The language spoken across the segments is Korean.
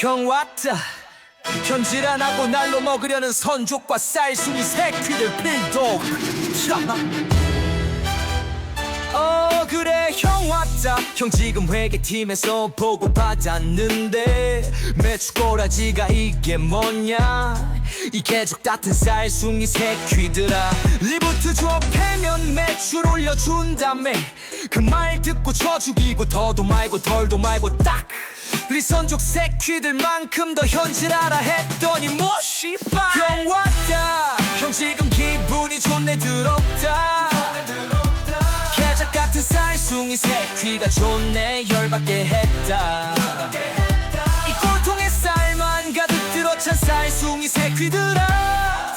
형 왔다. 현질 안 하고 날로 먹으려는 선족과 쌀순이 새끼들 필독 어 그래 형 왔다. 형 지금 회계팀에서 보고 받았는데 매주 꼬라지가 이게 뭐냐? 이 개죽 같은 쌀숭이 새끼들아. 리부트 줘 패면 매출 올려준다며. 그말 듣고 쳐 죽이고 더도 말고 덜도 말고 딱 우리 선족 새끼들만큼 더 현질하라 했더니 뭐 씨발 형 왔다. 형 지금 기분이 좋네 더럽다. 개작 같은 쌀숭이 새끼가 좋네 열받게 했다. 이 꼴통의 쌀만 가득 들어찬 쌀숭이 새끼들아.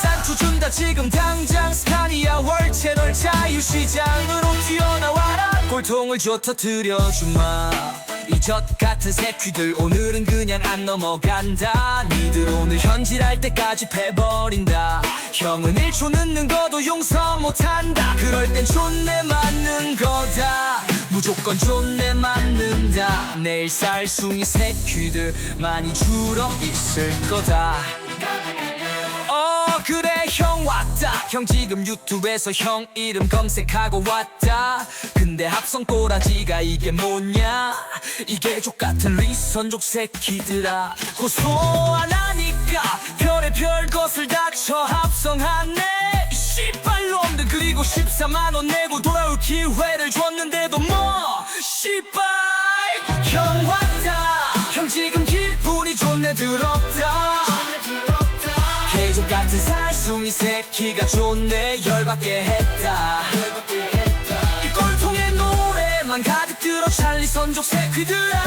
산초 준다 지금 당장 스타니아 월채널 자유시장으로 뛰어나와라. 꼴통을 줘 터뜨려주마 이젖 같은 새끼들. 오늘은 그냥 안 넘어간다. 니들 오늘 현질할 때까지 패버린다. 형은 1초 늦는 거도 용서 못한다. 그럴 땐 존내 맞는 거다. 무조건 존내 맞는다. 내일 쌀숭이 새끼들 많이 줄어 있을 거다 형 왔다. 형 지금 유튜브에서 형 이름 검색하고 왔다. 근데 합성 꼬라지가 이게 뭐냐? 이게 족같은 리선족 새끼들아. 고소 안 하니까 별의 별 것을 다쳐 합성하네. 이 씨발놈들 그리고 14만원 내고 돌아올 기회를 줬는데도 뭐? 씨발. 형 왔다. 형 지금 기분이 좋네. 살 숭이 새끼가 좋네. 열받게 했다. 이 꼴통의 노래만 가득 들어 찰리 선족 새끼들아.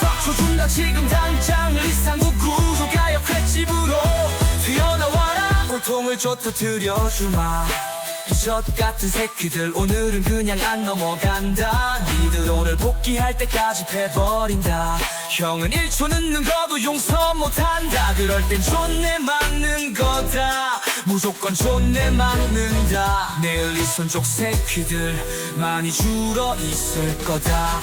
썩 줘준다. 지금 당장 리상구 구조가역 횟집으로. 튀어나와라. 줘 터뜨려주마. 이 젖 같은 새끼들 오늘은 그냥 안 넘어간다. 니들 오늘 복귀할 때까지 패버린다. 형은 1초 늦는 거도 용서 못한다. 그럴 땐 존내 맞는 거다. 무조건 존내 맞는다. 내일 이 손족 새끼들 많이 줄어 있을 거다